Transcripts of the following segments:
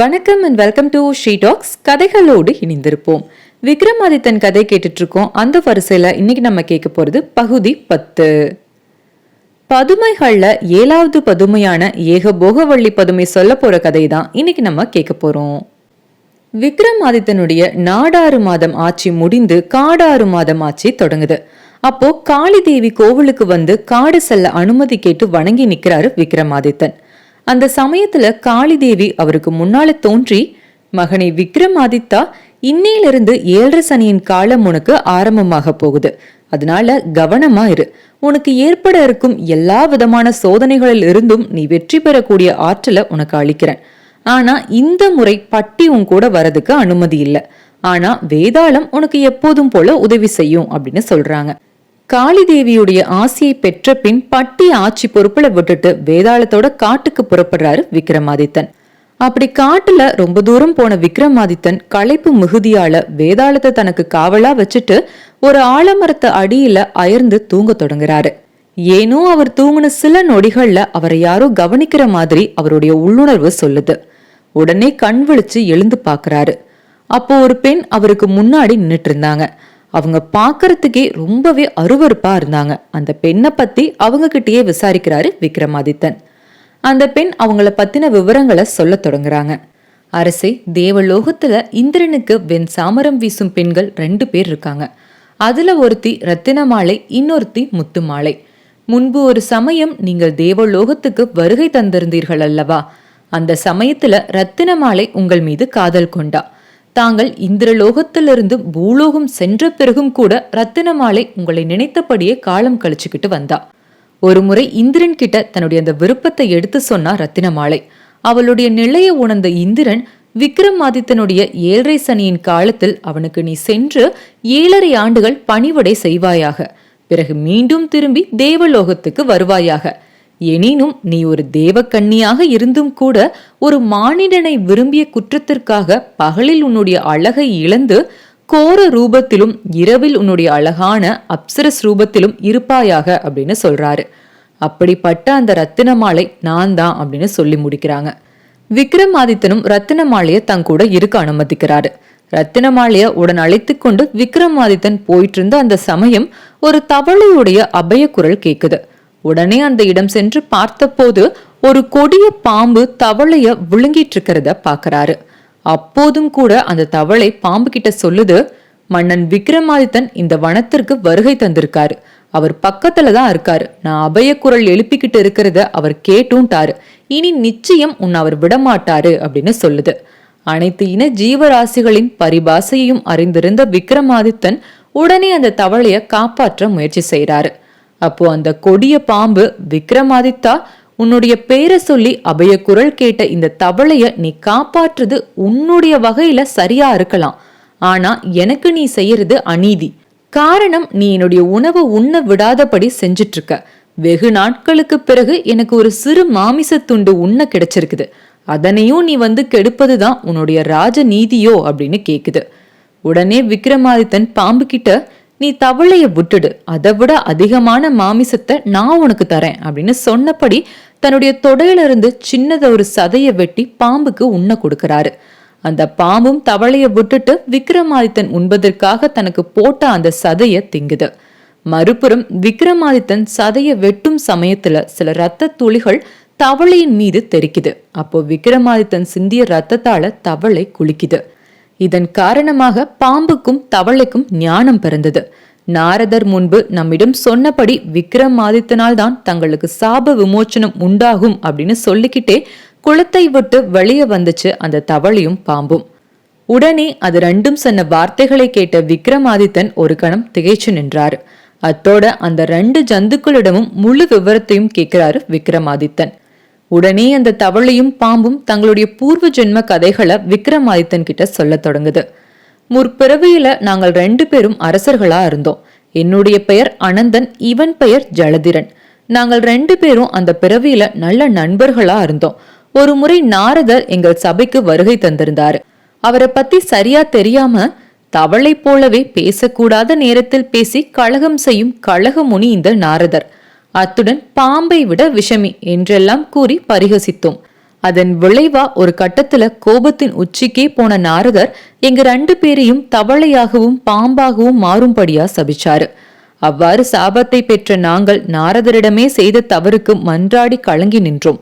வணக்கம் and welcome to she talks கதைகளோடு இணைந்திருப்போம். விக்ரமாதித்தன் கதை கேட்டுட்டு இருக்கோம் அந்த வரிசையில் இன்னைக்கு நம்ம கேட்க போறது பகுதி பத்து. பதுமைகளில் ஏழாவது பதுமையான ஏகபோகவள்ளி பதுமை சொல்ல போற கதை தான் இன்னைக்கு நம்ம கேட்க போறோம். விக்ரமாதித்தனுடைய நாடாறு மாதம் ஆட்சி முடிந்து காடாறு மாதம் ஆட்சி தொடங்குது. அப்போ காளி தேவி கோவிலுக்கு வந்து காடு செல்ல அனுமதி கேட்டு வணங்கி நிற்கிறாரு விக்ரமாதித்தன். அந்த சமயத்துல காளிதேவி அவருக்கு முன்னால தோன்றி மகனை விக்ரமாதித்தா இன்னையிலிருந்து ஏழரை சனியின் காலம் உனக்கு ஆரம்பமாக போகுது. அதனால கவனமா இரு. உனக்கு ஏற்பட இருக்கும் எல்லா விதமான சோதனைகளில் இருந்தும் நீ வெற்றி பெறக்கூடிய ஆற்றலை உனக்கு அளிக்கிறேன். ஆனா இந்த முறை பட்டி உன் கூட வரதுக்கு அனுமதி இல்லை. ஆனா வேதாளம் உனக்கு எப்போதும் போல உதவி செய்யும் அப்படின்னு சொல்றாங்க. காளிதேவியுடைய ஆசையை பெற்ற பின் பட்டி ஆட்சி பொறுப்புல விட்டுட்டு வேதாளத்தோட காட்டுக்கு புறப்படுறாரு விக்ரமாதித்தன் அப்படி காட்டுல ரொம்ப தூரம் போன விக்ரமாதித்தன் களைப்பு மிகுதியால வேதாளத்தை தனக்கு காவலா வச்சுட்டு ஒரு ஆலமரத்து அடியில அயர்ந்து தூங்க தொடங்குறாரு. ஏனோ அவர் தூங்குன சில நொடிகள்ல அவரை யாரோ கவனிக்கிற மாதிரி அவருடைய உள்ளுணர்வு சொல்லுது. உடனே கண் விழிச்சு எழுந்து பாக்குறாரு. அப்போ ஒரு பெண் அவருக்கு முன்னாடி நின்னுட்டு இருந்தாங்க. அவங்க பார்க்கறதுக்கே ரொம்பவே அருவருப்பா இருந்தாங்க. அந்த பெண்ணை பத்தி அவங்க விசாரிக்கிறாரு விக்ரமாதித்தன். அந்த பெண் அவங்கள பத்தின விவரங்களை சொல்ல தொடங்குறாங்க. அரசே தேவலோகத்துல இந்திரனுக்கு வெண் சாமரம் வீசும் பெண்கள் ரெண்டு பேர் இருக்காங்க. அதுல ஒருத்தி ரத்தின மாலை இன்னொருத்தி முத்து மாலை. முன்பு ஒரு சமயம் நீங்கள் தேவலோகத்துக்கு வருகை தந்திருந்தீர்கள் அல்லவா? அந்த சமயத்துல ரத்தினமாலை உங்கள் மீது காதல் கொண்டா. தாங்கள் இந்திரலோகத்திலிருந்து பூலோகம் சென்ற பிறகும் கூட ரத்தினமாலை உங்களை நினைத்தபடியே காலம் கழிச்சுக்கிட்டு வந்தா. ஒருமுறை இந்திரன் கிட்ட தன்னுடைய அந்த விருப்பத்தை எடுத்து சொன்னா ரத்தினமாலை அவளுடைய நிலையை உணர்ந்த இந்திரன் விக்ரமாதித்தனுடைய ஏழரை சனியின் காலத்தில் அவனுக்கு நீ சென்று ஏழரை ஆண்டுகள் பணிவடை செய்வாயாக. பிறகு மீண்டும் திரும்பி தேவலோகத்துக்கு வருவாயாக. எனினும் நீ ஒரு தேவக்கண்ணியாக இருந்தும் கூட ஒரு மானிடனை விரும்பிய குற்றத்திற்காக பகலில் உன்னுடைய அழகை இழந்து கோர ரூபத்திலும் இரவில் உன்னுடைய அழகான அப்சரஸ் ரூபத்திலும் இருப்பாயாக அப்படின்னு சொல்றாரு. அப்படிப்பட்ட அந்த ரத்தின மாலை நான் தான் அப்படின்னு சொல்லி முடிக்கிறாங்க. விக்ரமாதித்தனும் ரத்தின மாலையை தன் கூட இருக்க அனுமதிக்கிறாரு. ரத்தின மாலைய உடன் அழைத்து கொண்டு விக்ரமாதித்தன் போயிட்டு இருந்த அந்த சமயம் ஒரு தவளையுடைய அபய குரல் கேட்குது உடனே அந்த இடம் சென்று பார்த்தபோது ஒரு கொடிய பாம்பு தவளைய விழுங்கிட்டு இருக்கிறத பாக்குறாரு அப்போதும் கூட அந்த தவளை பாம்பு கிட்ட சொல்லுது மன்னன் விக்ரமாதித்தன் இந்த வனத்திற்கு வருகை தந்திருக்காரு. அவர் பக்கத்துல தான் இருக்காரு. நான் அபய குரல் எழுப்பிக்கிட்டு இருக்கிறத அவர் கேட்டும்ட்டாரு இனி நிச்சயம் உன்னை அவர் விடமாட்டாரு அப்படின்னு சொல்லுது. அனைத்து இன ஜீவராசிகளின் பரிபாசையையும் அறிந்திருந்த விக்ரமாதித்தன் உடனே அந்த தவளைய காப்பாற்ற முயற்சி செய்கிறாரு அப்போ அந்த கொடிய பாம்பு விக்ரமாதித்தா உன்னுடைய பேரை சொல்லி அபய குரல் கேட்ட இந்த தவளைய நீ காப்பாற்றுறது உன்னுடைய வகையில சரியா இருக்கலாம். ஆனா எனக்கு நீ செய்யறது அநீதி. காரணம் நீ என்னுடைய உணவை உண்ண விடாதபடி செஞ்சிட்டு இருக்க வெகு நாட்களுக்கு பிறகு எனக்கு ஒரு சிறு மாமிச துண்டு உண்ண கிடைச்சிருக்குது. அதனையும் நீ வந்து கெடுப்பதுதான் உன்னுடைய ராஜ நீதியோ அப்படின்னு கேக்குது. உடனே விக்ரமாதித்தன் பாம்பு கிட்ட நீ தவளைய விட்டுடு. அதை விட அதிகமான மாமிசத்தை நான் உனக்கு தரேன் அப்படின்னு சொன்னபடி தன்னுடைய தொடையிலிருந்து சின்னத ஒரு சதையை வெட்டி பாம்புக்கு உண்ண கொடுக்கிறாரு. அந்த பாம்பும் தவளைய விட்டுட்டு விக்ரமாதித்தன் உண்பதற்காக தனக்கு போட்ட அந்த சதைய திங்குது. மறுபுறம் விக்ரமாதித்தன் சதைய வெட்டும் சமயத்துல சில ரத்த துளிகள் தவளையின் மீது தெரிக்குது அப்போ விக்ரமாதித்தன் சிந்திய ரத்தத்தால தவளை குளிக்குது. இதன் காரணமாக பாம்புக்கும் தவளைக்கும் ஞானம் பிறந்தது. நாரதர் முன்பு நம்மிடம் சொன்னபடி விக்ரமாதித்தனால் தான் தங்களுக்கு சாப விமோச்சனம் உண்டாகும் அப்படின்னு சொல்லிக்கிட்டே குளத்தை விட்டு வெளியே வந்துச்சு அந்த தவளையும் பாம்பும். உடனே அது ரெண்டும் சொன்ன வார்த்தைகளை கேட்ட விக்ரமாதித்தன் ஒரு கணம் திகைச்சு நின்றாரு. அத்தோட அந்த ரெண்டு ஜந்துக்களிடமும் முழு விவரத்தையும் கேட்கிறாரு விக்ரமாதித்தன். உடனே அந்த தவளையும் பாம்பும் தங்களுடைய பூர்வ ஜென்ம கதைகளை விக்ரமாதித்தன் கிட்ட சொல்ல தொடங்குது. முற்பிறவியில நாங்கள் ரெண்டு பேரும் அரசர்களா இருந்தோம். என்னுடைய பெயர் அனந்தன் இவன் பெயர் ஜலதிரன். நாங்கள் ரெண்டு பேரும் அந்த பிறவியில நல்ல நண்பர்களா இருந்தோம். ஒரு முறை நாரதர் எங்கள் சபைக்கு வருகை தந்திருந்தாரு. அவரை பத்தி சரியா தெரியாம தவளை போலவே பேசக்கூடாத நேரத்தில் பேசி கழகம் செய்யும் கழகமுனி இந்த நாரதர். அத்துடன் பாம்பை விட விஷமி என்றெல்லாம் கூறி பரிகசித்தோம். அதன் விளைவா ஒரு கட்டத்துல கோபத்தின் உச்சிக்கே போன நாரதர் எங்க ரெண்டு பேரையும் தவளையாகவும் பாம்பாகவும் மாறும்படியா சபிச்சாரு. அவ்வாறு சாபத்தை பெற்ற நாங்கள் நாரதரிடமே செய்த தவறுக்கு மன்றாடி கலங்கி நின்றோம்.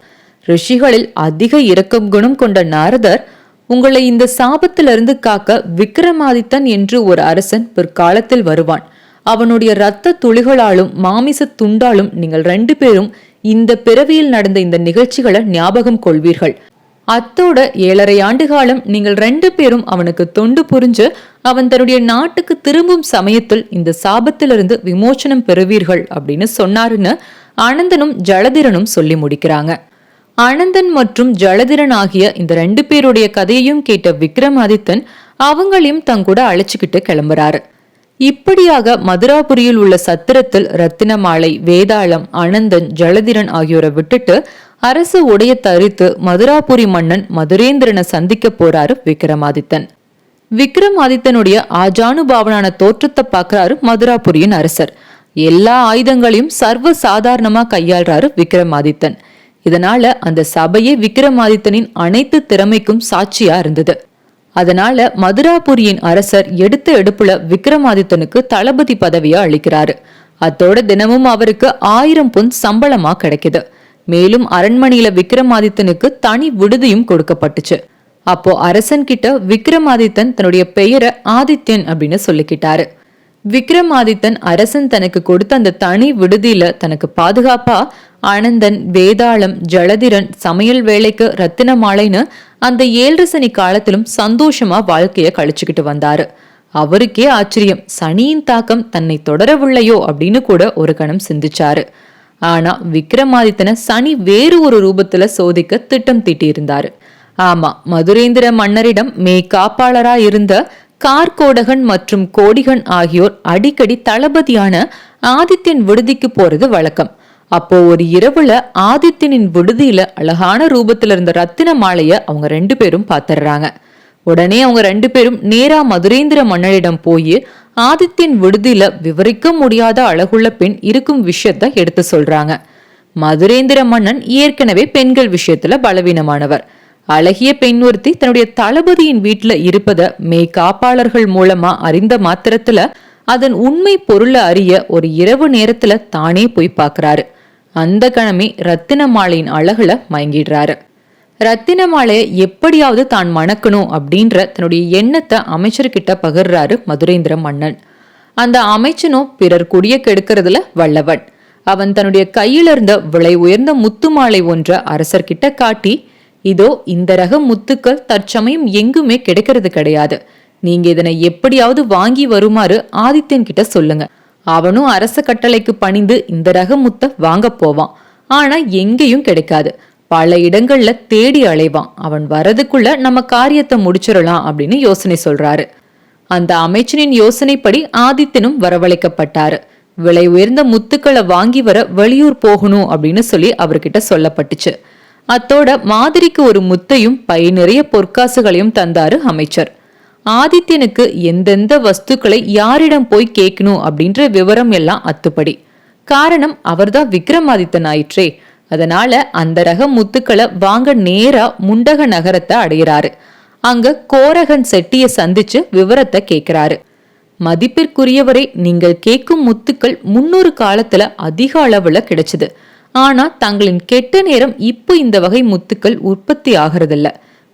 ரிஷிகளில் அதிக இரக்கம் குணம் கொண்ட நாரதர் உங்களை இந்த சாபத்திலிருந்து காக்க விக்ரமாதித்தன் என்று ஒரு அரசன் பிற்காலத்தில் வருவான். அவனுடைய இரத்த துளிகளாலும் மாமிச துண்டாலும் நீங்கள் ரெண்டு பேரும் இந்த பிறவியில் நடந்த இந்த நிகழ்ச்சிகளை ஞாபகம் கொள்வீர்கள். அத்தோட ஏழரை ஆண்டு காலம் நீங்கள் ரெண்டு பேரும் அவனுக்கு தொண்டு புரிஞ்சு அவன் தன்னுடைய நாட்டுக்கு திரும்பும் சமயத்தில் இந்த சாபத்திலிருந்து விமோச்சனம் பெறுவீர்கள் அப்படின்னு சொன்னாருன்னு அனந்தனும் ஜலதிரனும் சொல்லி முடிக்கிறாங்க. அனந்தன் மற்றும் ஜலதிரன் ஆகிய இந்த ரெண்டு பேருடைய கதையையும் கேட்ட விக்ரமாதித்தன் அவங்களையும் தங்கூட அழைச்சிக்கிட்டு கிளம்புறாரு. இப்படியாக மதுராபுரியில் உள்ள சத்திரத்தில் ரத்தினமாலை வேதாளம் அனந்தன் ஜலதிரன் ஆகியோரை விட்டுட்டு அரசு உடைய தரித்து மதுராபுரி மன்னன் மதுரேந்திரனை சந்திக்க போறாரு விக்ரமாதித்தன். விக்ரமாதித்தனுடைய ஆஜானுபாவனான தோற்றத்தை பார்க்கிறாரு மதுராபுரியின் அரசர். எல்லா ஆயுதங்களையும் சர்வ சாதாரணமா கையாள்றாரு விக்ரமாதித்தன். இதனால அந்த சபையே விக்ரமாதித்தனின் அனைத்து திறமைக்கும் சாட்சியா இருந்தது. அதனால மதுராபுரியின் அரசர் எடுத்த எடுப்புல விக்ரமாதித்தனுக்கு தளபதி பதவியா அளிக்கிறாரு. அத்தோட தினமும் அவருக்கு ஆயிரம் பொன் சம்பளமா கிடைக்குது. மேலும் அரண்மனையில விக்ரமாதித்தனுக்கு தனி விடுதியும் கொடுக்கப்பட்டுச்சு. அப்போ அரசன் கிட்ட விக்ரமாதித்தன் தன்னுடைய பெயரை ஆதித்யன் அப்படின்னு சொல்லிக்கிட்டாரு. விக்ரமாதித்தன் அரசன் தனக்கு கொடுத்த அந்த தனி விடுதியில தனக்கு பாதுகாப்பா? ஆனந்தன் வேதாளம் ஜலதிரன் சமையல் வேலைக்கு ரத்தினமாலைன்னு அந்த ஏழு சனி காலத்திலும் சந்தோஷமா வாழ்க்கைய கழிச்சுக்கிட்டு வந்தாரு. அவருக்கே ஆச்சரியம் சனியின் தாக்கம் தன்னை தொடரவில்லையோ அப்படின்னு கூட ஒரு கணம் சிந்திச்சாரு. ஆனா விக்ரமாதித்தனை சனி வேறு ஒரு ரூபத்துல சோதிக்க திட்டம் தீட்டியிருந்தாரு. ஆமா மதுரேந்திர மன்னரிடம் மே காப்பாளரா இருந்த கார்கோடகன் மற்றும் கோடிகன் ஆகியோர் அடிக்கடி தளபதியான ஆதித்யன் விடுதிக்கு போறது வழக்கம். அப்போ ஒரு இரவுல ஆதித்யனின் விடுதியில அழகான ரூபத்துல இருந்த ரத்தின மாலைய அவங்க ரெண்டு பேரும் பாத்துறாங்க. உடனே அவங்க ரெண்டு பேரும் நேரா மதுரேந்திர மன்னரிடம் போய் ஆதித்யன் விடுதியில விவரிக்க முடியாத அழகுள்ள பெண் இருக்கும் விஷயத்த எடுத்து சொல்றாங்க. மதுரேந்திர மன்னன் ஏற்கனவே பெண்கள் விஷயத்துல பலவீனமானவர். அழகிய பெண் ஒருத்தி தன்னுடைய தளபதியின் வீட்டுல இருப்பத மெய் காப்பாளர்கள் மூலமா அறிந்த மாத்திரத்துல அதன் உண்மை பொருளை அறிய ஒரு இரவு நேரத்துல தானே போய் பாக்குறாரு அந்த கணமே ரத்தின மாலையின் அழகுல மயங்கிடுறாரு. ரத்தின மாலையை எப்படியாவது தான் மணக்கணும் அப்படின்ற தன்னுடைய எண்ணத்தை அமைச்சர்கிட்ட பகிர்றாரு மதுரேந்திர மன்னன். அந்த அமைச்சனும் பிறர் குடிய கெடுக்கிறதுல வல்லவன். அவன் தன்னுடைய கையில இருந்த விலை உயர்ந்த முத்து மாலை ஒன்ற அரசர்கிட்ட காட்டி இதோ இந்த ரக முத்துக்கள் தற்சமயம் எங்குமே கிடைக்கிறது கிடையாது. நீங்க இதனை எப்படியாவது வாங்கி வருமாறு ஆதித்யன் கிட்ட சொல்லுங்க. அவனும் அரச கட்டளைக்கு பணிந்து இந்த ரக முத்த வாங்க போவான். ஆனா எங்கேயும் கிடைக்காது. பல இடங்கள்ல தேடி அலைவான். அவன் வரதுக்குள்ள நம்ம காரியத்தை முடிச்சிடலாம் அப்படின்னு யோசனை சொல்றாரு. அந்த அமைச்சனின் யோசனைப்படி ஆதித்தனும் வரவழைக்கப்பட்டாரு. விலை உயர்ந்த முத்துக்களை வாங்கி வர வெளியூர் போகணும் அப்படின்னு சொல்லி அவர்கிட்ட சொல்லப்பட்டுச்சு. அத்தோட மாதிரிக்கு ஒரு முத்தையும் பை நிறைய பொற்காசுகளையும் தந்தாரு அமைச்சர். ஆதித்யனுக்கு எந்தெந்த வஸ்துக்களை யாரிடம் போய் கேட்கணும் அப்படின்ற விவரம் எல்லாம் அத்துப்படி. காரணம் அவர்தான் விக்ரமாதித்தன் ஆயிற்றே அதனால அந்த ரக முத்துக்களை வாங்க நேரா முண்டக நகரத்தை அடைகிறாரு அங்க கோரகன் செட்டிய சந்திச்சு விவரத்தை கேட்கிறாரு. மதிப்பிற்குரியவரை நீங்கள் கேட்கும் முத்துக்கள் முன்னொரு காலத்துல அதிக அளவுல கிடைச்சது. ஆனால் தங்களின் கெட்ட நேரம் இப்போ இந்த வகை முத்துக்கள் உற்பத்தி ஆகிறதில்ல.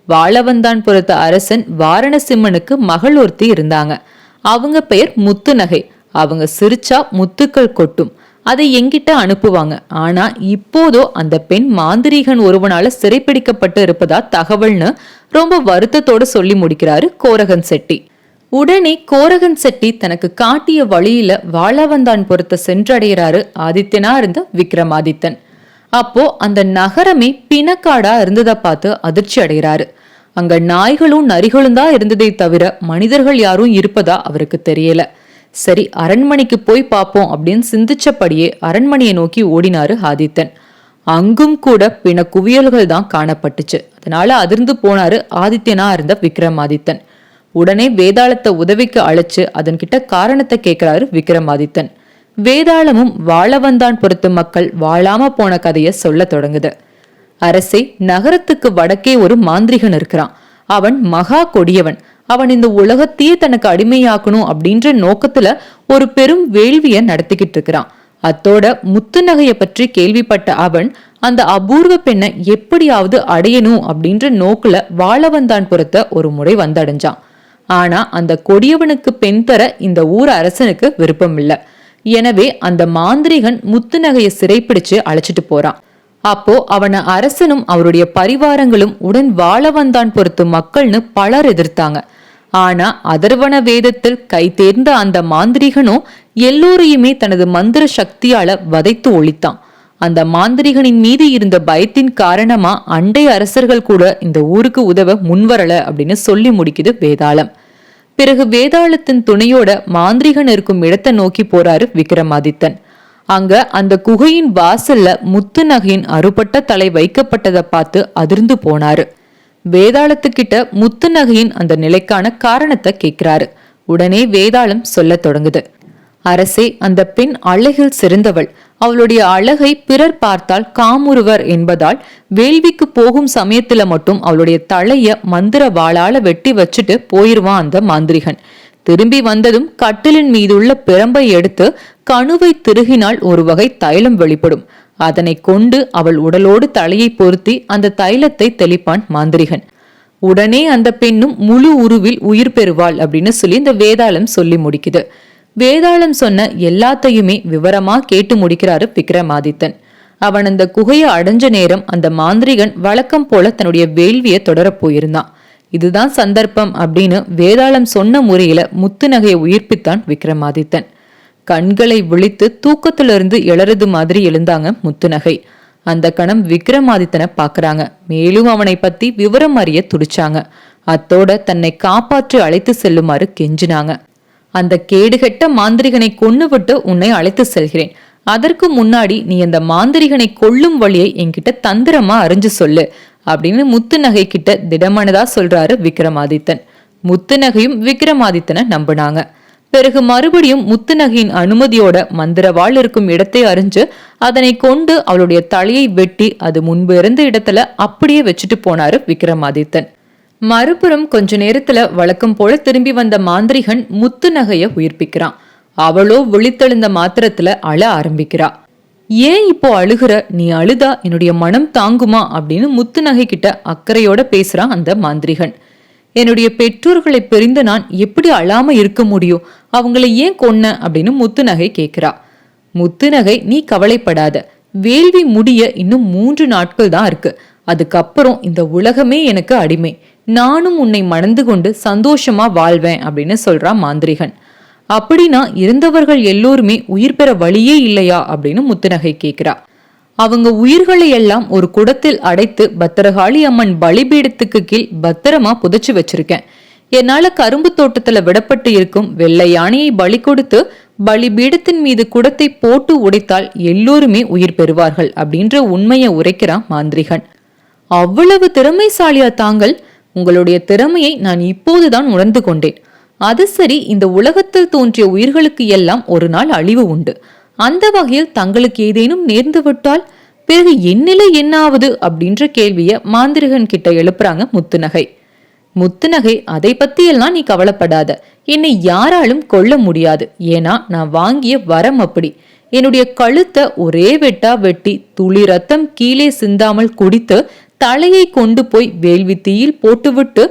வாழவந்தான் பொறுத்த அரசன் வாரணசிம்மனுக்கு மகள் ஒருத்தி இருந்தாங்க. அவங்க பெயர் முத்து நகை. அவங்க சிரிச்சா முத்துக்கள் கொட்டும். அதை எங்கிட்ட அனுப்புவாங்க. ஆனா இப்போதோ அந்த பெண் மாந்திரீகன் ஒருவனால சிறைப்பிடிக்கப்பட்டு இருப்பதா தகவல்னு ரொம்ப வருத்தத்தோட சொல்லி முடிக்கிறாரு கோரகன் செட்டி. உடனே கோரகன் செட்டி தனக்கு காட்டிய வழியில வாழவந்தான் பொறுத்த சென்றடைகிறாரு ஆதித்யனா இருந்த விக்ரமாதித்தன். அப்போ அந்த நகரமே பிணக்காடா இருந்ததை பார்த்து அதிர்ச்சி அடைகிறாரு. அங்க நாய்களும் நரிகளும் தான் இருந்ததை தவிர மனிதர்கள் யாரும் இருப்பதா அவருக்கு தெரியல. சரி அரண்மனைக்கு போய் பார்ப்போம் அப்படின்னு சிந்திச்சபடியே அரண்மனையை நோக்கி ஓடினாரு ஆதித்தன் அங்கும் கூட பிண குவியல்கள் தான் காணப்பட்டுச்சு. அதனால அதிர்ந்து போனாரு ஆதித்யனா இருந்த விக்ரமாதித்தன். உடனே வேதாளத்தை உதவிக்கு அழைச்சு அதன்கிட்ட காரணத்தை கேட்கிறாரு விக்ரமாதித்தன். வேதாளமும் வாழவந்தான் பொறுத்து மக்கள் வாழாம போன கதைய சொல்ல தொடங்குது. அரசே நகரத்துக்கு வடக்கே ஒரு மாந்திரிகன் இருக்கிறான். அவன் மகா கொடியவன். அவன் இந்த உலகத்தையே தனக்கு அடிமையாக்கணும் அப்படின்ற நோக்கத்துல ஒரு பெரும் வேள்விய நடத்திக்கிட்டு இருக்கிறான். அத்தோட முத்து நகைய பற்றி கேள்விப்பட்ட அவன் அந்த அபூர்வ பெண்ணை எப்படியாவது அடையணும் அப்படின்ற நோக்குல வாழவந்தான் புறத்த ஒரு முறை வந்தடைஞ்சான். ஆனா அந்த கொடியவனுக்கு பெண் தர இந்த ஊர் அரசனுக்கு விருப்பம் எனவே அந்த மாந்திரிகன் முத்து நகையை சிறைப்பிடிச்சு அழைச்சிட்டு போறான். அப்போ அவனை அரசனும் அவருடைய பரிவாரங்களும் உடன் வாழ வந்தான் பொறுத்து மக்கள்னு பலர் எதிர்த்தாங்க. ஆனா அதர்வன வேதத்தில் கை தேர்ந்த அந்த மாந்திரிகனும் எல்லோரையுமே தனது மந்திர சக்தியால வதைத்து ஒழித்தான். அந்த மாந்திரிகனின் மீது இருந்த பயத்தின் காரணமா அண்டை அரசர்கள் கூட இந்த ஊருக்கு உதவ முன்வரல அப்படின்னு சொல்லி முடிக்குது வேதாளம். பிறகு வேதாளத்தின் துணையோட மாந்திரிகன் இருக்கும் இடத்தை நோக்கி போறாரு விக்ரமாதித்தன். அங்க அந்த குகையின் வாசல்ல முத்து நகையின் அறுபட்ட தலை வைக்கப்பட்டதை பார்த்து அதிர்ந்து போனாரு. வேதாளத்துக்கிட்ட முத்து நகையின் அந்த நிலைக்கான காரணத்தை கேட்கிறாரு உடனே வேதாளம் சொல்ல தொடங்குது. அரசே அந்த பெண் அழகில் சிறந்தவள். அவளுடைய அழகை பிறர் பார்த்தால் காமுறுவர் என்பதால் வேள்விக்கு போகும் சமயத்துல மட்டும் அவளுடைய தலைய மந்திர வாளால வெட்டி வச்சுட்டு போயிருவான் அந்த மாந்திரிகன். திரும்பி வந்ததும் கட்டிலின் மீதுள்ள பிரம்பை எடுத்து கணுவை திருகினால் ஒரு வகை தைலம் வெளிப்படும். அதனை கொண்டு அவள் உடலோடு தலையை பொருத்தி அந்த தைலத்தை தெளிப்பான் மாந்திரிகன். உடனே அந்த பெண்ணும் முழு உருவில் உயிர் பெறுவாள் அப்படின்னு சொல்லி இந்த வேதாளம் சொல்லி முடிக்குது. வேதாளம் சொன்ன எல்லாத்தையுமே விவரமா கேட்டு முடிக்கிறாரு விக்ரமாதித்தன். அவன் அந்த குகையை அடைஞ்ச நேரம் அந்த மாந்திரிகன் வழக்கம் போல தன்னுடைய வேள்வியை தொடரப் போயிருந்தான். இதுதான் சந்தர்ப்பம் அப்படின்னு வேதாளம் சொன்ன முறையில முத்து நகையை உயிர்ப்பித்தான் விக்ரமாதித்தன். கண்களை விழித்து தூக்கத்திலிருந்து எழறது மாதிரி எழுந்தாங்க முத்துநகை. அந்த கணம் விக்ரமாதித்தனை பாக்குறாங்க மேலும் அவனை பத்தி விவரம் அறிய துடிச்சாங்க. அத்தோட தன்னை காப்பாற்றி அழைத்து செல்லுமாறு கெஞ்சினாங்க. அந்த கேடுகட்ட மாந்திரிகனை கொன்னுவிட்டு உன்னை அழைத்து செல்கிறேன். அதற்கு முன்னாடி நீ அந்த மாந்திரிகனை கொல்லும் வழியை என்கிட்ட தந்திரமா அறிஞ்சு சொல்லு அப்படின்னு முத்து நகை கிட்ட திடமனதா சொல்றாரு விக்ரமாதித்தன். முத்து நகையும் விக்ரமாதித்தனை நம்பினாங்க. பிறகு மறுபடியும் முத்துநகையின் அனுமதியோட மந்திரவாள் இருக்கும் இடத்தை அறிஞ்சு அதனை கொண்டு அவளுடைய தலையை வெட்டி அது முன்பு இருந்த இடத்துல அப்படியே வச்சுட்டு போனாரு விக்ரமாதித்தன். மறுபுறம் கொஞ்ச நேரத்துல வழக்கம் போல திரும்பி வந்த மாந்திரிகன் முத்து நகைய உயிர்ப்பிக்கிறான். அவளோ விழித்தெழுந்த மாத்திரத்துல அழ ஆரம்பிக்கிறா. ஏன் இப்போ அழுகிற? நீ அழுதா? என்னுடைய மனம் தாங்குமா? அப்படின்னு முத்து நகை கிட்ட அக்கறையோட பேசுறான் அந்த மாந்திரிகன். என்னுடைய பெற்றோர்களை பிரிந்து நான் எப்படி அழாம இருக்க முடியும்? அவங்களை ஏன் கொன்ன? அப்படின்னு முத்து நகை கேட்கிறா முத்துநகை நீ கவலைப்படாத. வேள்வி முடிய இன்னும் மூன்று நாட்கள் தான் இருக்கு. அதுக்கப்புறம் இந்த உலகமே எனக்கு அடிமை. நானும் உன்னை மணந்து கொண்டு சந்தோஷமா வாழ்வேன் அப்படின்னு சொல்றான் மாந்திரிகன். அப்படின்னா இருந்தவர்கள் எல்லோருமே உயிர் பெற வழியே இல்லையா அப்படின்னு முத்துநகை கேட்கிறா அவங்க உயிர்களை எல்லாம் ஒரு குடத்தில் அடைத்து பத்திரகாளி அம்மன் பலிபீடத்துக்கு கீழ் பத்திரமா புதைச்சு வச்சிருக்கேன். என்னால கரும்பு தோட்டத்துல விடப்பட்டு இருக்கும் வெள்ளை யானையை பலி கொடுத்து பலிபீடத்தின் மீது குடத்தை போட்டு உடைத்தால் எல்லோருமே உயிர் பெறுவார்கள் அப்படின்ற உண்மையை உரைக்கிறான் மாந்திரிகன். அவ்வளவு திறமைசாலியா தாங்கள் உங்களுடைய திறமையை நான் இப்போதுதான் உணர்ந்து கொண்டேன். அது சரி இந்த உலகத்தில் தோன்றிய உயிர்களுக்கு எல்லாம் ஒரு நாள் அழிவு உண்டு. அந்த வகையில் தங்களுக்கு ஏதேனும் நேர்ந்து விட்டால் பிறகு என்னிலை என்னாவது? அப்படின்ற கேள்வியை மாந்திரிகன் கிட்ட எழுப்புறாங்க முத்துநகை. முத்துநகை அதை பத்தியெல்லாம் நீ கவலைப்படாத. என்னை யாராலும் கொல்ல முடியாது. ஏன்னா நான் வாங்கிய வரம் அப்படி. என்னுடைய கழுத்தை ஒரே வெட்டா வெட்டி துளி ரத்தம் கீழே சிந்தாமல் குடித்து தலையை கொண்டு போய் வேள்வித்தீயில் போட்டுவிட்டு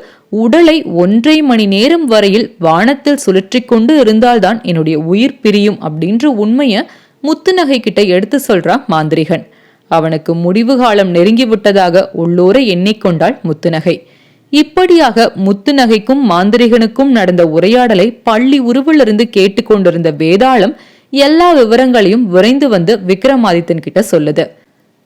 உடலை ஒன்றை மணி நேரம் வரையில் வானத்தில் சுழற்றி கொண்டு இருந்தால்தான் என்னுடைய உயிர் பிரியும் அப்படின்ற உண்மையை முத்துநகை கிட்ட எடுத்து சொல்றான் மாந்திரிகன். அவனுக்கு முடிவு காலம் நெருங்கி விட்டதாக உள்ளோரை எண்ணிக்கொண்டாள் முத்துநகை. இப்படியாக முத்துநகைக்கும் மாந்திரிகனுக்கும் நடந்த உரையாடலை பள்ளி உருவிலிருந்து கேட்டுக்கொண்டிருந்த வேதாளம் எல்லா விவரங்களையும் விரைந்து வந்து விக்ரமாதித்தன் கிட்ட சொல்லுது.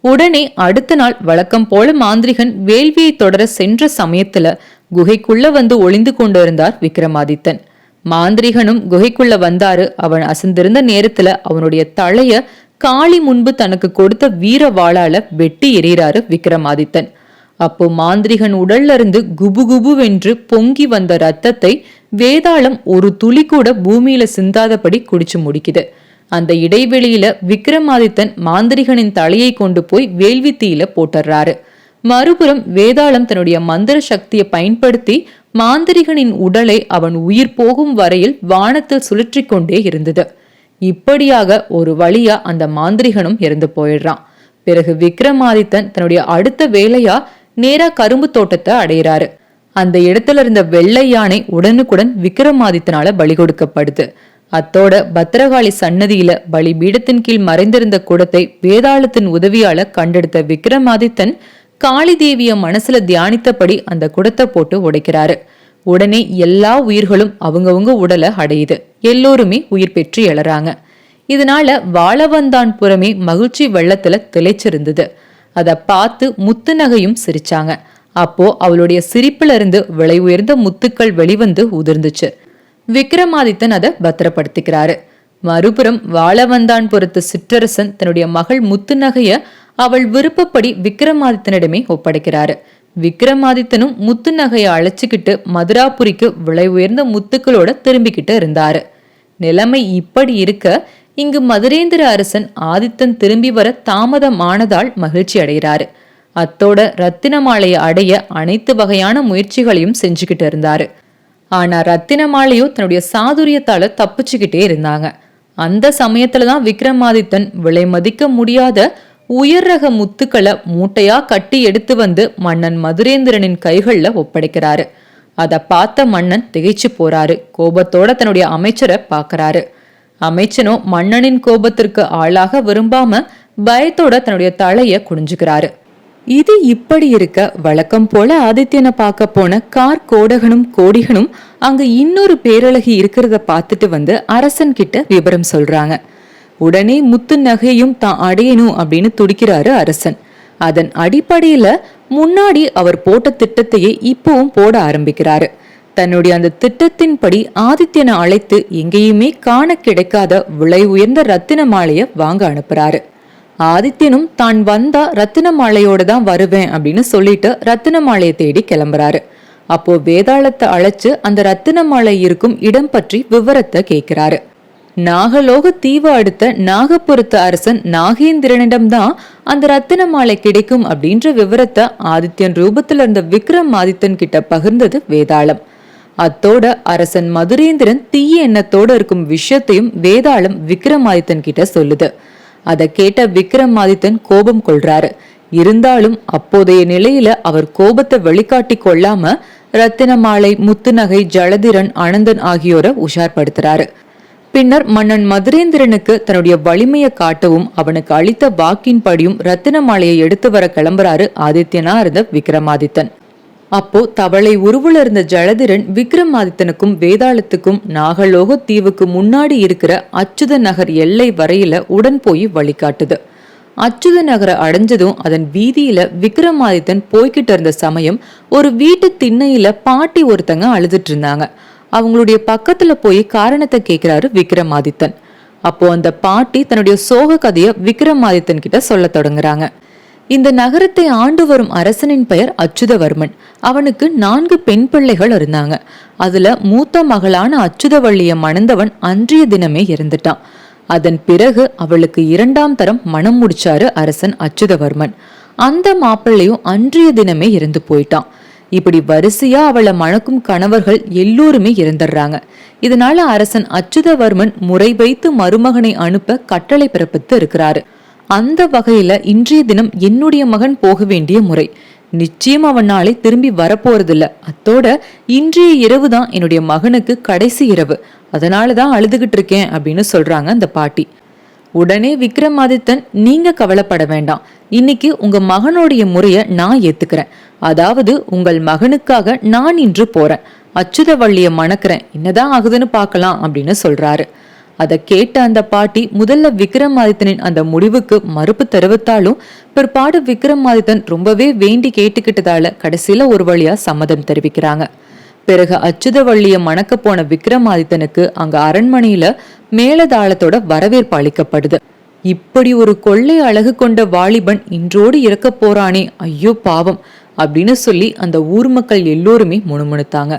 உடனே அடுத்த நாள் வழக்கம் போல மாந்திரிகன் வேள்வியை தொடர சென்ற சமயத்துல குகைக்குள்ள வந்து ஒளிந்து கொண்டிருந்தார் விக்ரமாதித்தன். மாந்திரிகனும் குகைக்குள்ள வந்தாரு. அவன் அசந்திருந்த நேரத்துல அவனுடைய தலைய காளி முன்பு தனக்கு கொடுத்த வீர வாளால வெட்டி எறிகிறாரு விக்ரமாதித்தன். அப்போ மாந்திரிகன் உடல்ல இருந்து குபு குபுவென்று பொங்கி வந்த ரத்தத்தை வேதாளம் ஒரு துளி கூட பூமியில சிந்தாதபடி குடிச்சு முடிக்குது. அந்த இடைவெளியில விக்ரமாதித்தன் மாந்திரிகனின் தலையை கொண்டு போய் வேள்வி தீயில போட்டுறாரு. மறுபுறம் வேதாளம் தன்னுடைய மந்திர சக்தியை பயன்படுத்தி மாந்திரிகனின் உடலை அவன் உயிர் போகும் வரையில் வானத்தில் சுழற்றி கொண்டே இருந்தது. இப்படியாக ஒரு வழியா அந்த மாந்திரிகனும் இறந்து போயிடுறான். பிறகு விக்ரமாதித்தன் தன்னுடைய அடுத்த வேலையா நேரா கரும்பு தோட்டத்தை அடையிறாரு. அந்த இடத்துல இருந்த வெள்ளை யானை உடனுக்குடன் விக்ரமாதித்தனால பலி கொடுக்கப்படுது. அத்தோட பத்திரகாளி சன்னதியில பலி பீடத்தின் கீழ் மறைந்திருந்த குடத்தை வேதாளத்தின் உதவியால கண்டெடுத்த விக்ரமாதித்தன் காளி தேவிய மனசுல தியானித்தபடி அந்த குடத்தை போட்டு உடைக்கிறாரு. உடனே எல்லா உயிர்களும் அவங்கவுங்க உடலை அடையுது. எல்லோருமே உயிர் பெற்று எழறாங்க. இதனால வாழவந்தான் புறமே மகிழ்ச்சி வெள்ளத்துல திளைச்சிருந்தது. அதை பார்த்து முத்து நகையும் சிரிச்சாங்க. அப்போ அவளுடைய சிரிப்புல இருந்து விலை உயர்ந்த முத்துக்கள் வெளிவந்து உதிர்ந்துச்சு. விக்ரமாதித்தன் அதை பத்திரப்படுத்திக்கிறாரு மறுபுறம் வாழவந்தான் பொறுத்த சிற்றரசன் தன்னுடைய மகள் முத்து நகைய அவள் விருப்பப்படி விக்ரமாதித்தனிடமே ஒப்படைக்கிறாரு. விக்ரமாதித்தனும் முத்து நகையை அழைச்சிக்கிட்டு மதுராபுரிக்கு விலை உயர்ந்த முத்துக்களோட திரும்பிக்கிட்டு இருந்தாரு. நிலைமை இப்படி இருக்க இங்கு மதுரேந்திர அரசன் ஆதித்தன் திரும்பி வர தாமதமானதால் மகிழ்ச்சி அடைகிறாரு. அத்தோட ரத்தின மாலையை அடைய அனைத்து வகையான முயற்சிகளையும் செஞ்சுக்கிட்டு இருந்தாரு. ஆனா ரத்தினமாலையோ தன்னுடைய சாதுரியத்தால தப்பிச்சுக்கிட்டே இருந்தாங்க. அந்த சமயத்துல தான் விக்ரமாதித்தன் விலை மதிக்க முடியாத உயர் ரக முத்துக்களை மூட்டையா கட்டி எடுத்து வந்து மன்னன் மதுரேந்திரனின் கைகள்ல ஒப்படைக்கிறாரு. அதை பார்த்த மன்னன் திகைச்சு போறாரு. கோபத்தோட தன்னுடைய அமைச்சரை பார்க்கறாரு. அமைச்சனோ மன்னனின் கோபத்திற்கு ஆளாக விரும்பாம பயத்தோட தன்னுடைய தலைய குனிஞ்சுக்கிறாரு. இது இப்படி இருக்க வழக்கம் போல ஆதித்யனை பார்க்க போன கார் கோடகனும் கோடிகனும் அங்க இன்னொரு பேரழகி இருக்கிறத பார்த்துட்டு வந்து அரசன் கிட்ட விவரம் சொல்றாங்க. உடனே முத்து நகையும் தான் அடையணும் அப்படின்னு துடிக்கிறாரு அரசன். அதன் அடிப்படையில முன்னாடி அவர் போட்ட திட்டத்தையே இப்பவும் போட ஆரம்பிக்கிறாரு. தன்னுடைய அந்த திட்டத்தின்படி ஆதித்யனை அழைத்து எங்கேயுமே காண கிடைக்காத விலை உயர்ந்த ரத்தின மாலையை வாங்க அனுப்புறாரு. ஆதித்யனும் தான் வந்தா ரத்தின மாலையோட தான் வருவேன் அப்படின்னு சொல்லிட்டு ரத்தின மாலையை தேடி கிளம்புறாரு. அப்போ வேதாளத்தை அழைச்சு அந்த ரத்தின மாலை இருக்கும் இடம் பற்றி விவரத்தை கேட்கிறாரு. நாகலோக தீவு அடுத்த நாகப்புறத்து அரசன் நாகேந்திரனிடம்தான் அந்த ரத்தின மாலை கிடைக்கும் அப்படின்ற விவரத்தை ஆதித்யன் ரூபத்தில் இருந்த விக்ரம் ஆதித்தன் கிட்ட பகிர்ந்தது வேதாளம். அத்தோட அரசன் மதுரேந்திரன் தீய எண்ணத்தோட இருக்கும் விஷயத்தையும் வேதாளம் விக்ரமாதித்தன் கிட்ட சொல்லுது. அதை கேட்ட விக்ரமாதித்தன் கோபம் கொள்றாரு. இருந்தாலும் அப்போதைய நிலையில அவர் கோபத்தை வெளிக்காட்டி கொள்ளாம ரத்தினமாலை முத்துநகை ஜலதிரன் அனந்தன் ஆகியோரை உஷார்படுத்துறாரு. பின்னர் மன்னன் மதுரேந்திரனுக்கு தன்னுடைய வலிமையை காட்டவும் அவனுக்கு அளித்த வாக்கின்படியும் ரத்தினமாலையை எடுத்து வர கிளம்புறாரு ஆதித்யனா இருந்த விக்ரமாதித்தன் அப்போ தவளை உருவுல இருந்த ஜலதிரன் விக்ரமாதித்தனுக்கும் வேதாளத்துக்கும் நாகலோக தீவுக்கு முன்னாடி இருக்கிற அச்சுத நகர் எல்லை வரையில உடன் போய் வழிகாட்டுது. அச்சுத நகரை அடைஞ்சதும் அதன் வீதியில விக்ரமாதித்தன் போய்கிட்டு இருந்த சமயம் ஒரு வீட்டு திண்ணையில பாட்டி ஒருத்தங்க அழுதுட்டு இருந்தாங்க. அவங்களுடைய பக்கத்துல போய் காரணத்தை கேட்கிறாரு விக்ரமாதித்தன். அப்போ அந்த பாட்டி தன்னுடைய சோக கதைய விக்ரமாதித்தன் கிட்ட சொல்ல தொடங்குறாங்க. இந்த நகரத்தை ஆண்டு வரும் அரசனின் பெயர் அச்சுதவர்மன். அவனுக்கு நான்கு பெண் பிள்ளைகள் இருந்தாங்க. அதுல மூத்த மகளான அச்சுதவள்ளிய மணந்தவன் அன்றைய தினமே இறந்துட்டான். அதன் பிறகு அவளுக்கு இரண்டாம் தரம் மனம் முடிச்சாரு அரசன் அச்சுதவர்மன். அந்த மாப்பிள்ளையும் அன்றைய தினமே இறந்து போயிட்டான். இப்படி வரிசையா அவளை மணக்கும் கணவர்கள் எல்லோருமே இறந்துடுறாங்க. இதனால அரசன் அச்சுதவர்மன் முறை வைத்து மருமகனை அனுப்ப கட்டளை பிறப்பித்து இருக்கிறாரு. அந்த வகையில இன்றைய தினம் என்னுடைய மகன் போக வேண்டிய முறை. நிச்சயம் அவன் நாளை திரும்பி வரப்போறதில்ல. அத்தோட இன்றைய இரவு தான் என்னுடைய மகனுக்கு கடைசி இரவு. அதனால தான் அழுதுகிட்டு இருக்கேன் அப்படின்னு சொல்றாங்க அந்த பாட்டி. உடனே விக்ரமாதித்தன் நீங்க கவலைப்பட வேண்டாம். இன்னைக்கு உங்க மகனுடைய முறையை நான் ஏத்துக்கிறேன். அதாவது உங்கள் மகனுக்காக நான் இன்று போறேன். அச்சுதவள்ளிய மணக்கிறேன். என்னதான் ஆகுதுன்னு பார்க்கலாம் அப்படின்னு சொல்றாரு. அதை கேட்ட அந்த பாட்டி முதல்ல விக்ரமாதித்தனின் அந்த முடிவுக்கு மறுப்பு தெரிவித்தாலும் பிற்பாடு விக்ரமாதித்தன் ரொம்பவே வேண்டி கேட்டுக்கிட்டதால கடைசியில ஒரு வழியா சம்மதம் தெரிவிக்கிறாங்க. பிறகு அச்சுதவள்ளியை மணக்க போன விக்ரமாதித்தனுக்கு அங்க அரண்மனையில மேலதாளத்தோட வரவேற்பு அளிக்கப்படுது. இப்படி ஒரு கொள்ளை அழகு கொண்ட வாலிபன் இன்றோடு இறக்க போறானே ஐயோ பாவம் அப்படின்னு சொல்லி அந்த ஊர் மக்கள் எல்லோருமே முணுமுணுத்தாங்க.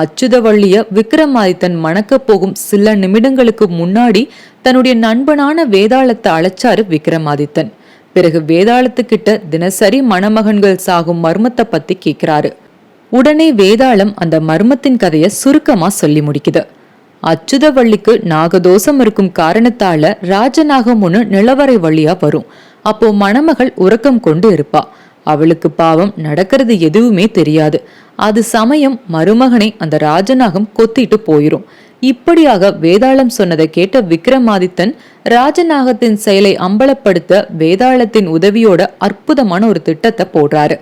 அச்சுதவள்ளிய விக்ரமாதித்தன் மணக்க போகும் சில நிமிடங்களுக்கு முன்னாடி தன்னுடைய நண்பனான வேதாளத்தை அழைச்சாரு விக்ரமாதித்தன் பிறகு வேதாளத்துக்கிட்ட தினசரி மணமகன்கள் சாகும் மர்மத்தை பத்தி கேக்குறாரு. உடனே வேதாளம் அந்த மர்மத்தின் கதையை சுருக்கமா சொல்லி முடிக்குது. அச்சுதவள்ளிக்கு நாகதோஷம் இருக்கும் காரணத்தால ராஜநாகம் ஒன்று நிலவரை வழியா வரும். அப்போ மணமகள் உறக்கம் கொண்டு இருப்பா. அவளுக்கு பாவம் நடக்கிறது எதுவுமே தெரியாது. அது சமயம் மருமகனை அந்த ராஜநாகம் கொத்திட்டு போயிரும். இப்படியாக வேதாளம் சொன்னதை கேட்ட விக்ரமாதித்தன் ராஜநாகத்தின் செயலை அம்பலப்படுத்த வேதாளத்தின் உதவியோட அற்புதமான ஒரு திட்டத்தை போடுறாரு.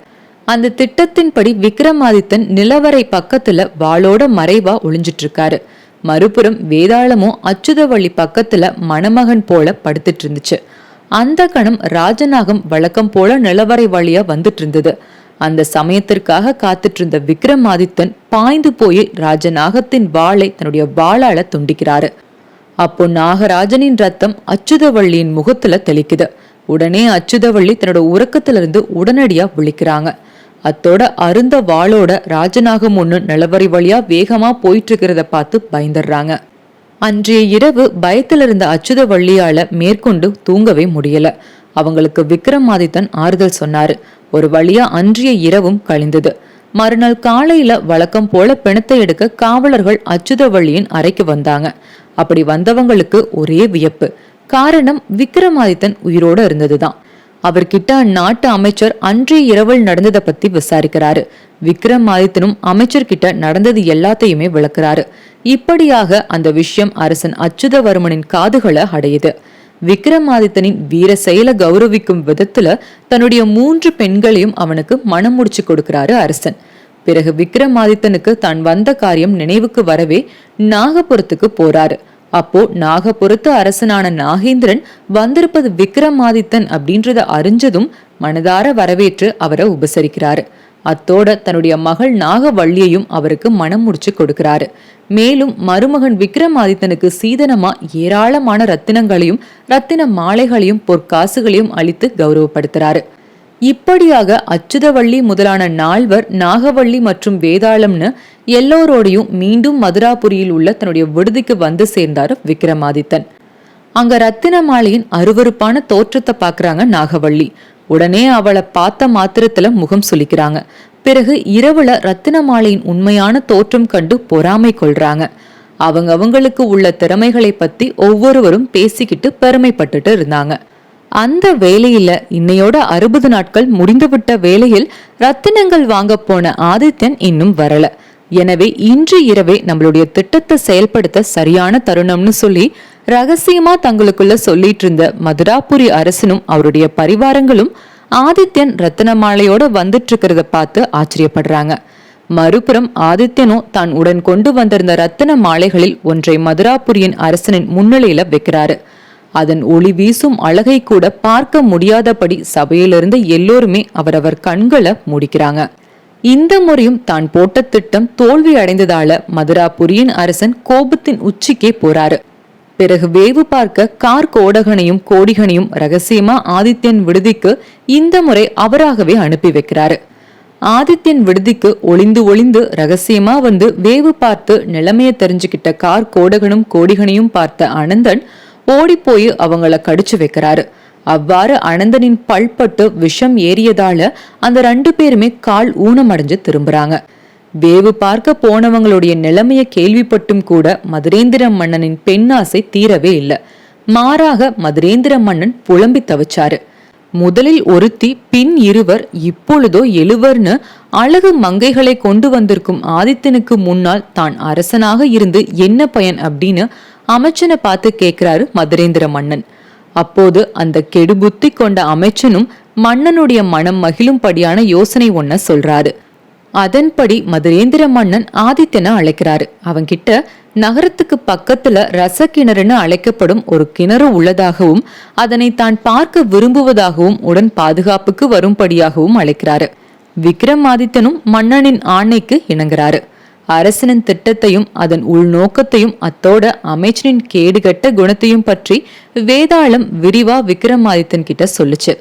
அந்த திட்டத்தின்படி விக்ரமாதித்தன் நிலவரை பக்கத்துல வாளோட மறைவா ஒளிஞ்சிட்டு இருக்காரு மறுபுறம் வேதாளமும் அச்சுதவள்ளி பக்கத்துல மணமகன் போல படுத்துட்டு இருந்துச்சு அந்த கணம் ராஜநாகம் வழக்கம் போல நிலவரை வழியா வந்துட்டு இருந்தது அந்த சமயத்திற்காக காத்துட்டு இருந்த விக்ரமாதித்தன் பாய்ந்து போய் ராஜநாகத்தின் வாளை தன்னுடைய வாளால துண்டிக்கிறாரு. அப்போ நாகராஜனின் ரத்தம் அச்சுதவள்ளியின் முகத்துல தெளிக்குது. உடனே அச்சுதவள்ளி தன்னோட உறக்கத்திலிருந்து உடனடியா விழிக்கிறாங்க. அத்தோட அருந்த வாளோட ராஜநாகம் ஒன்று நிலவரி வழியா வேகமா போயிட்டு இருக்கிறத பார்த்து பயந்துடுறாங்க. அன்றைய இரவு பயத்துல இருந்த அச்சுத வள்ளியால மேற்கொண்டு தூங்கவே முடியல. அவங்களுக்கு விக்ரமாதித்தன் ஆறுதல் சொன்னாரு. ஒரு வழியா அன்றைய இரவும் கழிந்தது. மறுநாள் காலையில வழக்கம் போல பிணத்தை எடுக்க காவலர்கள் அச்சுதவள்ளியின் அறைக்கு வந்தாங்க. அப்படி வந்தவங்களுக்கு ஒரே வியப்பு. காரணம் விக்ரமாதித்தன் உயிரோட இருந்ததுதான். அவர்கிட்ட அந்நாட்டு அமைச்சர் அன்றைய இரவல் நடந்ததை பத்தி விசாரிக்கிறாரு. விக்ரமாதித்தனும் அமைச்சர்கிட்ட நடந்தது எல்லாத்தையுமே விளக்குறாரு. இப்படியாக அந்த விஷயம் அரசன் அச்சுதவர்மனின் காதுகளை அடையுது. விக்ரமாதித்தனின் வீர செயல கௌரவிக்கும் விதத்துல தன்னுடைய மூன்று பெண்களையும் அவனுக்கு மனம் முடிச்சு கொடுக்கிறாரு அரசன். பிறகு விக்ரமாதித்தனுக்கு தான் வந்த காரியம் நினைவுக்கு வரவே நாகபுரத்துக்கு போறாரு. அப்போ நாகபுரத்து அரசனான நாகேந்திரன் வந்திருப்பது விக்ரமாதித்தன் அப்படின்றத அறிஞ்சதும் மனதார வரவேற்று அவரை உபசரிக்கிறாரு. அத்தோட தன்னுடைய மகள் நாகவள்ளியையும் அவருக்கு மனம் முடிச்சு கொடுக்கிறாரு. மேலும் மருமகன் விக்ரமாதித்தனுக்கு சீதனமா ஏராளமான ரத்தினங்களையும் ரத்தின மாலைகளையும் பொற்காசுகளையும் அளித்து கௌரவப்படுத்துறாரு. இப்படியாக அச்சுதவள்ளி முதலான நால்வர் நாகவள்ளி மற்றும் வேதாளம்னு எல்லோரோடையும் மீண்டும் மதுராபுரியில் உள்ள தன்னுடைய விடுதிக்கு வந்து சேர்ந்தாரு விக்ரமாதித்தன். அங்க ரத்தின மாலையின் அருவறுப்பான தோற்றத்தை பாக்குறாங்க நாகவள்ளி. உடனே அவளை பார்த்த மாத்திரத்துல முகம் சுலிக்கிறாங்க பிறகு இரவுல ரத்தின மாலையின் உண்மையான தோற்றம் கண்டு பொறாமை கொள்றாங்க. அவங்க அவங்களுக்கு உள்ள திறமைகளை பத்தி ஒவ்வொருவரும் பேசிக்கிட்டு பெருமைப்பட்டுட்டு இருந்தாங்க. அந்த வேலையில இன்னையோட அறுபது நாட்கள் முடிந்துவிட்ட வேலையில் ரத்தினங்கள் வாங்க போன ஆதித்யன் இன்னும் வரல. எனவே இன்று இரவே நம்மளுடைய திட்டத்தை செயல்படுத்த சரியான தருணம்னு சொல்லி ரகசியமா தங்களுக்குள்ள சொல்லிட்டு இருந்த மதுராபுரி அரசனும் அவருடைய பரிவாரங்களும் ஆதித்யன் ரத்தனமாலையோட வந்துட்டு இருக்கிறத பார்த்து ஆச்சரியப்படுறாங்க. மறுபுறம் ஆதித்யனும் தான் உடன் கொண்டு வந்திருந்த ரத்தன மாலைகளில் ஒன்றை மதுராபுரியின் அரசனின் முன்னிலையில வைக்கிறாரு. அதன் ஒளி வீசும் அழகை கூட பார்க்க முடியாதபடி சபையிலிருந்து எல்லோருமே அவரவர் கண்களை முடிக்கிறாங்க. இந்த முறையும் தான் போட்ட திட்டம் தோல்வி அடைந்ததால மதுராபுரியின் அரசன் கோபத்தின் உச்சிக்கே போறாரு. பிறகு வேவு பார்க்க கார் கோடகனையும் கோடிகனையும் ரகசியமா ஆதித்யன் விடுதிக்கு இந்த முறை அவராகவே அனுப்பி வைக்கிறாரு. ஆதித்யன் விடுதிக்கு ஒளிந்து ஒளிந்து ரகசியமா வந்து வேவு பார்த்து நிலைமைய தெரிஞ்சுக்கிட்ட கார் கோடகனும் கோடிகனையும் பார்த்த அனந்தன் ஓடிப்போய் அவங்கள கடிச்சு வைக்கிறாரு. அவ்வாறு அனந்தனின் பல்பட்டு விஷம் ஏறியதால அந்த ரெண்டு பேருமே கால் ஊனமடைஞ்சு திரும்புறாங்க. வேவு பார்க்க போனவங்களுடைய நிலைமையை கேள்விப்பட்டும் கூட மதுரேந்திர மன்னனின் பெண்ணாசை தீரவே இல்லை. மாறாக மதுரேந்திர மன்னன் புலம்பி தவிச்சாரு. முதலில் ஒருத்தி பின் இருவர் இப்பொழுதோ எழுவர்னு அழகு மங்கைகளை கொண்டு வந்திருக்கும் ஆதித்தனுக்கு முன்னால் தான் அரசனாக இருந்து என்ன பயன் அப்படின்னு அமைச்சனை பார்த்து கேட்கிறாரு மதுரேந்திர மன்னன். அப்போது அந்த கெடுபுத்தி கொண்ட அமைச்சனும் மன்னனுடைய மனம் மகிழும்படியான யோசனை ஒன்ன சொல்றாரு. அதன்படி மதுரேந்திர மன்னன் ஆதித்யனை அழைக்கிறாரு. அவன்கிட்ட நகரத்துக்கு பக்கத்துல ரச கிணறுன்னு அழைக்கப்படும் ஒரு கிணறு உள்ளதாகவும் அதனை தான் பார்க்க விரும்புவதாகவும் உடன் பாதுகாப்புக்கு வரும்படியாகவும் அழைக்கிறாரு. விக்ரமாதித்தனும் மன்னனின் ஆணைக்கு இணங்குறாரு. அரசனின் திட்டத்தையும் அதன் உள்நோக்கத்தையும் அத்தோட அமைச்சனின் கேடுகட்ட குணத்தையும் பற்றி வேதாளம் விரிவா விக்ரமாதித்தன் கிட்ட சொல்லுச்சு.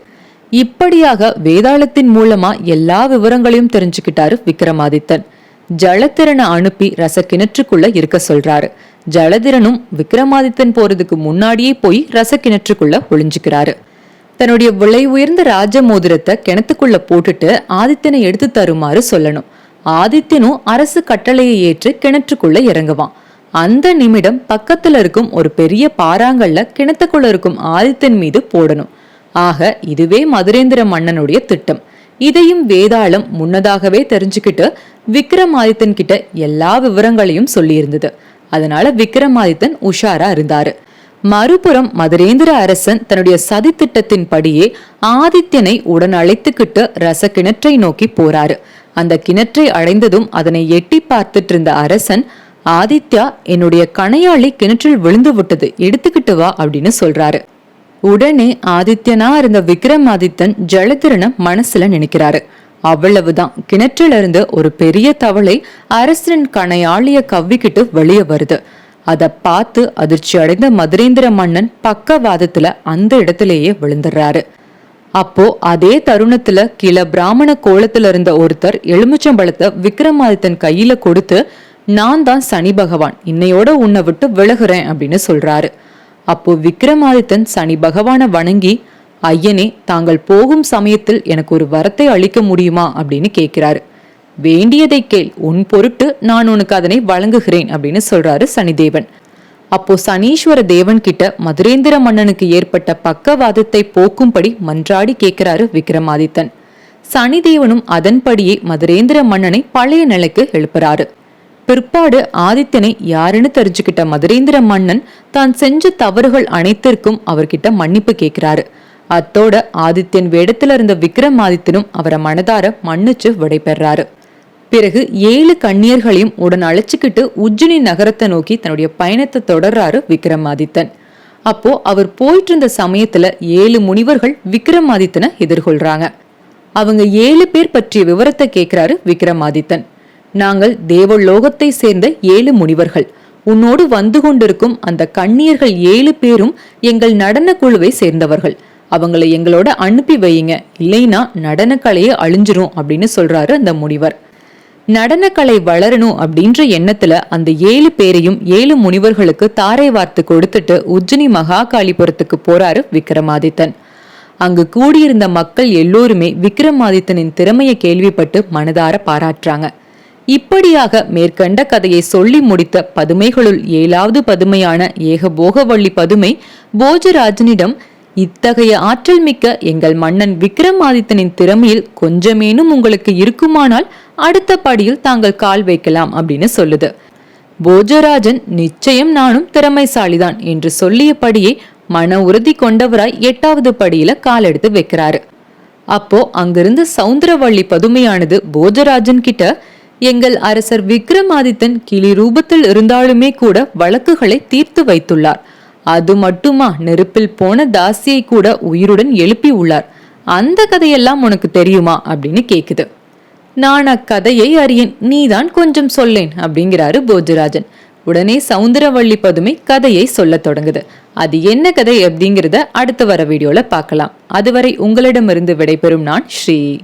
இப்படியாக வேதாளத்தின் மூலமா எல்லா விவரங்களையும் தெரிஞ்சுக்கிட்டாரு விக்ரமாதித்தன். ஜலத்திரனை அனுப்பி ரச கிணற்றுக்குள்ள இருக்க சொல்றாரு. ஜலதிரனும் விக்ரமாதித்தன் போறதுக்கு முன்னாடியே போய் ரச கிணற்றுக்குள்ள ஒளிஞ்சுக்கிறாரு. தன்னுடைய விலை உயர்ந்த ராஜ மோதிரத்தை கிணத்துக்குள்ள போட்டுட்டு ஆதித்தனை எடுத்து தருமாறு சொல்லணும். ஆதித்யனும் அரசு கட்டளையை ஏற்று கிணற்றுக்குள்ள இறங்குவான். அந்த நிமிடம் பக்கத்துல இருக்கும் ஒரு பெரிய பாறாங்கல்ல கிணத்துக்குள்ள இருக்கும் ஆதித்தன் மீது போடணும். ஆக இதுவே மதுரேந்திர மன்னனுடைய திட்டம். இதையும் வேதாளம் முன்னதாகவே தெரிஞ்சுக்கிட்டு விக்ரமாதித்தன் கிட்ட எல்லா விவரங்களையும் சொல்லியிருந்தது. அதனால விக்ரமாதித்தன் உஷாரா இருந்தாரு. மறுபுறம் மதுரேந்திர அரசன் தன்னுடைய சதி திட்டத்தின் படியே ஆதித்யனை உடன் அழைத்துக்கிட்டு ரச கிணற்றை நோக்கி போறாரு. அந்த கிணற்றை அடைந்ததும் அதனை எட்டி பார்த்துட்டு இருந்த அரசன் ஆதித்யா என்னுடைய கணையாளி கிணற்றில் விழுந்து விட்டது எடுத்துக்கிட்டு வா அப்படின்னு சொல்றாரு. உடனே ஆதித்யனா இருந்த விக்ரமாதித்தன் ஜலதிரனை மனசுல நினைக்கிறாரு. அவ்வளவுதான் கிணற்றிலிருந்து ஒரு பெரிய தவளை அரசனின் கணையாளிய கவ்விக்கிட்டு வெளியே வருது. அதை பார்த்து அதிர்ச்சி அடைந்த மதுரேந்திர மன்னன் பக்கவாதத்துல அந்த இடத்திலேயே விழுந்துடுறாரு. அப்போ அதே தருணத்துல கீழ பிராமண கோலத்துல இருந்த ஒருத்தர் எலுமிச்சம்பழத்தை விக்ரமாதித்தன் கையில கொடுத்து நான் தான் சனி பகவான் இன்னையோட உன்னை விட்டு விலகுறேன் அப்படின்னு சொல்றாரு. அப்போ விக்ரமாதித்தன் சனி பகவானை வணங்கி ஐயனே தாங்கள் போகும் சமயத்தில் எனக்கு ஒரு வரத்தை அளிக்க முடியுமா? அப்படின்னு கேட்கிறாரு வேண்டியதை கேள் உன் பொருட்டு நான் உனக்கு அதனை வழங்குகிறேன் அப்படின்னு சொல்றாரு சனிதேவன். அப்போ சனீஸ்வர தேவன் கிட்ட மதுரேந்திர மன்னனுக்கு ஏற்பட்ட பக்கவாதத்தை போக்கும்படி மன்றாடி கேட்கிறாரு விக்ரமாதித்தன். சனிதேவனும் அதன்படியே மதுரேந்திர மன்னனை பழைய நிலைக்கு எழுப்புறாரு. பிற்பாடு ஆதித்தனை யாருன்னு தெரிஞ்சுக்கிட்ட மதுரேந்திர மன்னன் தான் செஞ்ச தவறுகள் அனைத்திற்கும் அவர்கிட்ட மன்னிப்பு கேட்கிறாரு. அத்தோட ஆதித்யன் வேடத்துல இருந்த விக்ரமாதித்தனும் அவரை மனதார மன்னிச்சு விடைபெறாரு பிறகு ஏழு கண்ணியர்களையும் உடன் அழைச்சிக்கிட்டு உஜ்ஜினி நகரத்தை நோக்கி தன்னுடைய பயணத்தை தொடர்றாரு விக்ரமாதித்தன். அப்போ அவர் போயிட்டு இருந்த சமயத்துல ஏழு முனிவர்கள் விக்ரமாதித்தனை எதிர்கொள்றாங்க. அவங்க ஏழு பேர் பற்றிய விவரத்தை கேட்கிறாரு விக்ரமாதித்தன். நாங்கள் தேவலோகத்தை சேர்ந்த ஏழு முனிவர்கள். உன்னோடு வந்து கொண்டிருக்கும் அந்த கண்ணியர்கள் ஏழு பேரும் எங்கள் நடன குழுவை சேர்ந்தவர்கள். அவங்களை எங்களோட அனுப்பி வையுங்க. இல்லைன்னா நடனக்கலையே அழிஞ்சிரும் அப்படின்னு சொல்றாரு அந்த முனிவர். நடனக்கலை வளரணும் அப்படின்ற எண்ணத்துல அந்த ஏழு பேரையும் ஏழு முனிவர்களுக்கு தாரை வார்த்து கொடுத்துட்டு உஜ்ஜினி மகாகாளிபுரத்துக்கு போறாரு விக்ரமாதித்தன். அங்கு கூடியிருந்த மக்கள் எல்லோருமே விக்ரமாதித்தனின் திறமையை கேள்விப்பட்டு மனதார பாராட்டுறாங்க. இப்படியாக மேற்கண்ட கதையை சொல்லி முடித்த பதுமைகளுள் ஏழாவது பதுமையான ஏகபோகவள்ளி பதுமை போஜராஜனிடம் இத்தகைய ஆற்றல் மிக்க எங்கள் மன்னன் விக்ரமாதித்தனின் திறமையில் கொஞ்சமேனும் உங்களுக்கு இருக்குமானால் அடுத்த படியில் தாங்கள் கால் வைக்கலாம் அப்படின்னு சொல்லுது. போஜராஜன் நிச்சயம் நானும் திறமைசாலிதான் என்று சொல்லியபடியே மன உறுதி கொண்டவராய் எட்டாவது படியில கால் எடுத்து வைக்கிறாரு. அப்போ அங்கிருந்து சவுந்தரவள்ளி பதுமையானது போஜராஜன் கிட்ட எங்கள் அரசர் விக்ரமாதித்தன் கிளி ரூபத்தில் இருந்தாலுமே கூட வழக்குகளை தீர்த்து வைத்துள்ளார். அது மட்டுமா நெருப்பில் போன தாசியை கூட உயிருடன் எழுப்பி உள்ளார். அந்த கதையெல்லாம் உனக்கு தெரியுமா? அப்படின்னு கேக்குது. நான் அக்கதையை அறியேன் நீதான் கொஞ்சம் சொல்லேன் அப்படிங்கிறாரு போஜராஜன் உடனே சவுந்தரவள்ளி பதுமை கதையை சொல்ல தொடங்குது. அது என்ன கதை அப்படிங்கிறத அடுத்து வர வீடியோல பார்க்கலாம். அதுவரை உங்களிடமிருந்து விடைபெறும் நான் ஸ்ரீ